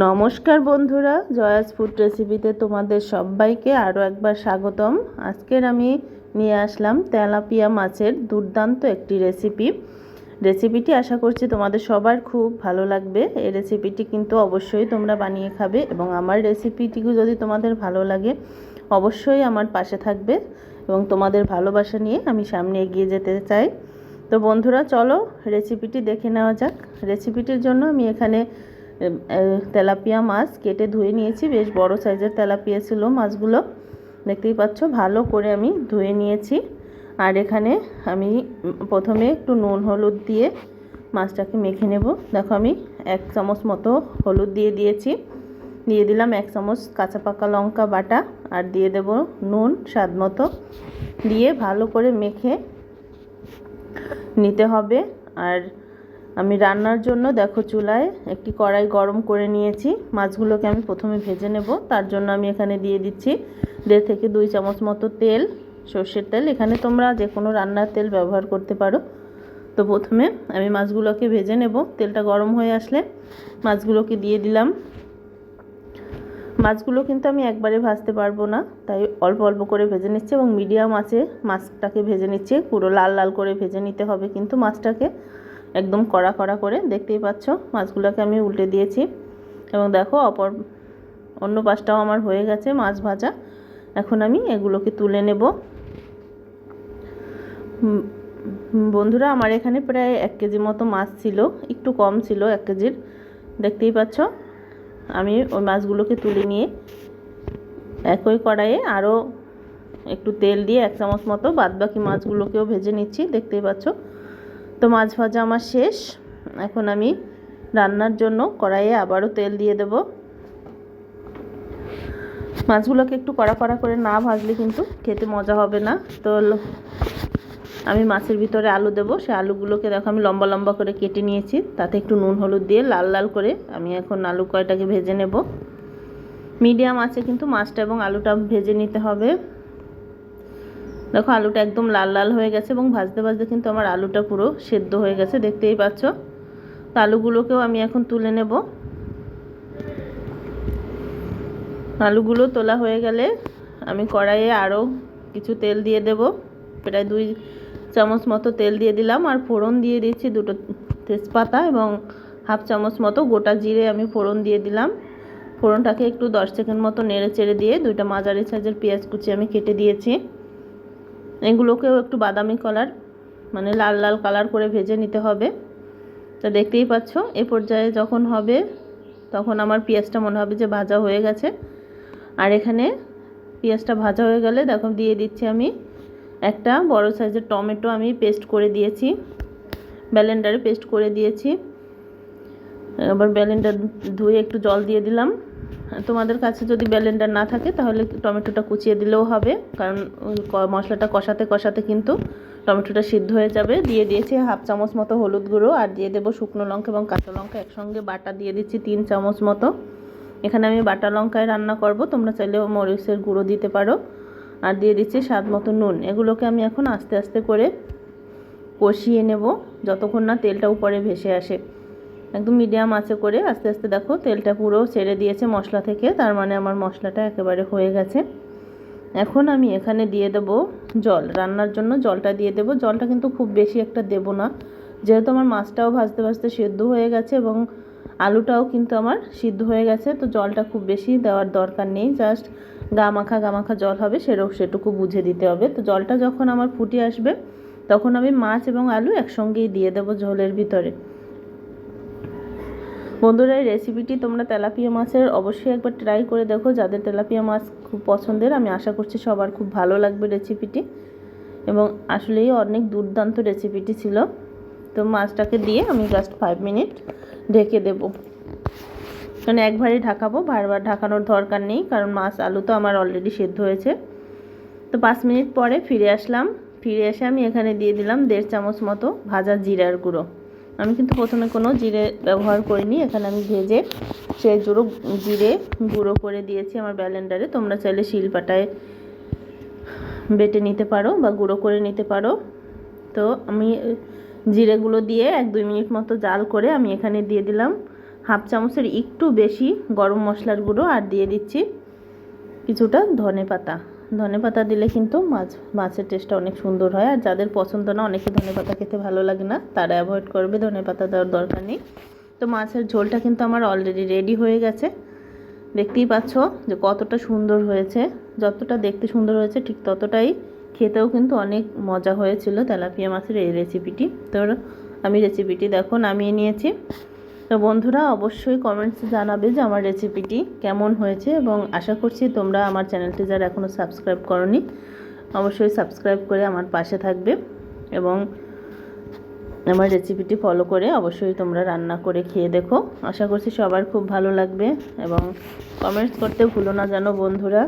নমস্কার বন্ধুরা, জয়াস ফুড রেসিপিতে তোমাদের সবাইকে আরও একবার স্বাগতম। আজকের আমি নিয়ে আসলাম তেলাপিয়া মাছের দুর্দান্ত একটি রেসিপি। রেসিপিটি আশা করছি তোমাদের সবার খুব ভালো লাগবে। এই রেসিপিটি কিন্তু অবশ্যই তোমরা বানিয়ে খাবে এবং আমার রেসিপিটি যদি তোমাদের ভালো লাগে, অবশ্যই আমার পাশে থাকবে এবং তোমাদের ভালোবাসা নিয়ে আমি সামনে এগিয়ে যেতে চাই। তো বন্ধুরা, চলো রেসিপিটি দেখে নেওয়া যাক। রেসিপিটির জন্য আমি এখানে তেলাপিয়া মাছ কেটে ধুয়ে নিয়েছি। বেশ বড় সাইজের তেলাপিয়া ছিল মাছগুলো। দেখতেই পাচ্ছ, ভালো করে আমি ধুয়ে নিয়েছি। আর এখানে আমি প্রথমে একটু নুন, হলুদ দিয়ে মাছটাকে মেখে নেব। দেখো আমি এক চামচ মতো হলুদ দিয়ে দিয়েছি। দিয়ে দিলাম এক চামচ কাঁচা পাকা লঙ্কা বাটা আর দিয়ে দেব নুন স্বাদ মতো। দিয়ে ভালো করে মেখে নিতে হবে। আর আমি রান্নার জন্য, দেখো চুলায় একটি কড়াই গরম করে নিয়েছি। মাছগুলোকে আমি প্রথমে ভেজে নেব। তার জন্য আমি এখানে দিয়ে দিচ্ছি দেড় থেকে দুই চামচ মতো তেল, সর্ষের তেল। এখানে তোমরা যে কোনো রান্নার তেল ব্যবহার করতে পারো। তো প্রথমে আমি মাছগুলোকে ভেজে নেব। তেলটা গরম হয়ে আসলে মাছগুলোকে দিয়ে দিলাম। মাছগুলো কিন্তু আমি একবারে ভাজতে পারব না, তাই অল্প অল্প করে ভেজে নিচ্ছি এবং মিডিয়াম আছে মাছটাকে ভেজে নিচ্ছি। পুরো লাল লাল করে ভেজে নিতে হবে কিন্তু মাছটাকে। একদম কড়া কড়া করে, দেখতেই পাচ্ছ, মাছগুলোকে আমি উল্টে দিয়েছি। এবং দেখো, অপর, অন্য পাশটাও আমার হয়ে গেছে মাছ ভাজা। এখন আমি এগুলোকে তুলে নেব। বন্ধুরা, আমার এখানে প্রায় এক কেজি মতো মাছ ছিল, একটু কম ছিল এক কেজির। দেখতেই পাচ্ছ, আমি ওই মাছগুলোকে তুলে নিয়ে একই কড়াইয়ে আরও একটু তেল দিয়ে এক চামচ মতো বাদবাকি মাছগুলোকেও ভেজে নিচ্ছি, দেখতেই পাচ্ছ। তো মাছ ভাজা আমার শেষ। এখন আমি রান্নার জন্য কড়াইয়ে আবারও তেল দিয়ে দেব। মাছগুলোকে একটু কড়া কড়া করে না ভাজলে কিন্তু খেতে মজা হবে না। তো আমি মাছের ভিতরে আলু দেব। সে আলুগুলোকে দেখো আমি লম্বা লম্বা করে কেটে নিয়েছি। তাতে একটু নুন, হলুদ দিয়ে লাল লাল করে আমি এখন আলু কয়টাকে ভেজে নেব। মিডিয়াম আছে কিন্তু মাছটা এবং আলুটা ভেজে নিতে হবে। দেখো আলুটা একদম লাল লাল হয়ে গেছে এবং ভাজতে ভাজতে কিন্তু আমার আলুটা পুরো সেদ্ধ হয়ে গেছে, দেখতেই পাচ্ছ? তো আলুগুলোকেও আমি এখন তুলে নেব। আলুগুলো তোলা হয়ে গেলে আমি কড়াইয়ে আরও কিছু তেল দিয়ে দেব। প্রায় দুই চামচ মতো তেল দিয়ে দিলাম আর ফোড়ন দিয়ে দিচ্ছি দুটো তেজপাতা এবং হাফ চামচ মতো গোটা জিরে আমি ফোড়ন দিয়ে দিলাম। ফোড়নটাকে একটু দশ সেকেন্ড মতো নেড়ে চেড়ে দিয়ে দুইটা মাঝারি সাইজের পেঁয়াজ কুচি আমি কেটে দিয়েছি। এগুলোকেও একটু বাদামি কালার মানে লাল লাল কালার করে ভেজে নিতে হবে। তো দেখতেই পাচ্ছ, এ পর্যায়ে যখন হবে, তখন আমার পেঁয়াজটা মনে হবে যে ভাজা হয়ে গেছে। আর এখানে পেঁয়াজটা ভাজা হয়ে গেলে দেখো, দিয়ে দিচ্ছি আমি একটা বড় সাইজের টমেটো আমি পেস্ট করে দিয়েছি। ব্যালেন্ডারে পেস্ট করে দিয়েছি। এবার ব্যালেন্ডার ধুয়ে একটু জল দিয়ে দিলাম। তোমাদের কাছে যদি ব্যালেন্ডার না থাকে, তাহলে টমেটোটা কুচিয়ে দিলেও হবে। কারণ মশলাটা কষাতে কষাতে কিন্তু টমেটোটা সিদ্ধ হয়ে যাবে। দিয়ে দিয়েছি হাফ চামচ মতো হলুদ গুঁড়ো আর দিয়ে দেবো শুকনো লঙ্কা এবং কাঁচা লঙ্কা। একসঙ্গে বাটা দিয়ে দিচ্ছি তিন চামচ মতো। এখানে আমি বাটা লঙ্কায় রান্না করব। তোমরা চাইলেও মরিচের গুঁড়ো দিতে পারো। আর দিয়ে দিচ্ছি স্বাদ মতো নুন। এগুলোকে আমি এখন আস্তে আস্তে করে কষিয়ে নেব, যতক্ষণ না তেলটা উপরে ভেসে আসে। একদম মিডিয়াম আছে করে আস্তে আস্তে দেখো তেলটা পুরো ছেড়ে দিয়েছে মশলা থেকে, তার মানে আমার মশলাটা একেবারে হয়ে গেছে। এখন আমি এখানে দিয়ে দেব জল, রান্নার জন্য জলটা দিয়ে দেব। জলটা কিন্তু খুব বেশি একটা দেব না, যেহেতু আমার মাছটাও ভাজতে ভাজতে সেদ্ধ হয়ে গেছে এবং আলুটাও কিন্তু আমার সিদ্ধ হয়ে গেছে, তো জলটা খুব বেশি দেওয়ার দরকার নেই। জাস্ট গা মাখা গা মাখা জল হবে, সেরকম সেটুকু বুঝে দিতে হবে। তো জলটা যখন আমার ফুটে আসবে, তখন আমি মাছ এবং আলু একসঙ্গেই দিয়ে দেবো ঝোলের ভিতরে। বন্ধুরা, এই রেসিপিটি তোমরা তেলাপিয়া মাছের অবশ্যই একবার ট্রাই করে দেখো। যাদের তেলাপিয়া মাছ খুব পছন্দের, আমি আশা করছি সবার খুব ভালো লাগবে রেসিপিটি এবং আসলেই অনেক দুর্দান্ত রেসিপিটি ছিল। তো মাছটাকে দিয়ে আমি জাস্ট ফাইভ মিনিট ঢেকে দেব। মানে একবারই ঢাকাবো, বারবার ঢাকানোর দরকার নেই, কারণ মাছ আলু তো আমার অলরেডি সেদ্ধ হয়েছে। তো পাঁচ মিনিট পরে ফিরে আসলাম। ফিরে এসে আমি এখানে দিয়ে দিলাম দেড় চামচ মতো ভাজা জিরার গুঁড়ো। আমি কিন্তু প্রথমে কোনো জিরে ব্যবহার করিনি, এখানে আমি ভেজে সেই জুড়ো জিরে গুঁড়ো করে দিয়েছি আমার ব্যালেন্ডারে। তোমরা চাইলে শিলপাটায় বেটে নিতে পারো বা গুঁড়ো করে নিতে পারো। তো আমি জিরেগুলো দিয়ে এক দুই মিনিট মতো জাল করে আমি এখানে দিয়ে দিলাম। হাফ চামচের একটু বেশি গরম মশলার গুঁড়ো আর দিয়ে দিচ্ছি কিছুটা ধনে পাতা। ধনে পাতা দিলে কিন্তু মাছ, মাছের টেস্টটা অনেক সুন্দর হয়। আর যাদের পছন্দ না, অনেকে ধনে পাতা খেতে ভালো লাগে না, তারা অ্যাভয়েড করবে, ধনে পাতা দেওয়ার দরকার নেই। তো মাছের ঝোলটা কিন্তু আমার অলরেডি রেডি হয়ে গেছে। দেখতেই পাচ্ছ যে কতটা সুন্দর হয়েছে। যতটা দেখতে সুন্দর হয়েছে, ঠিক ততটাই খেতেও কিন্তু অনেক মজা হয়েছিল তেলাপিয়া মাছের এই রেসিপিটি তো আমি রেসিপিটি দেখো, নামিয়ে নিয়েছি। তো বন্ধুরা, অবশ্যই কমেন্টসে জানাবে যে আমার রেসিপিটি কেমন হয়েছে এবং আশা করছি তোমরা আমার চ্যানেলটি যারা এখনও সাবস্ক্রাইব করনি, অবশ্যই সাবস্ক্রাইব করে আমার পাশে থাকবে এবং আমার রেসিপিটি ফলো করে অবশ্যই তোমরা রান্না করে খেয়ে দেখো। আশা করছি সবার খুব ভালো লাগবে এবং কমেন্টস করতে ভুলো না জানো বন্ধুরা।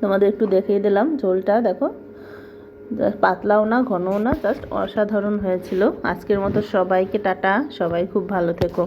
তোমাদের একটু দেখিয়ে দিলাম, ঝোলটা দেখো। পাতলাও না, ঘনও না জাস্ট অসাধারণ হয়েছিল। আজকের মতো সবাইকে টাটা, সবাই খুব ভালো থেকো।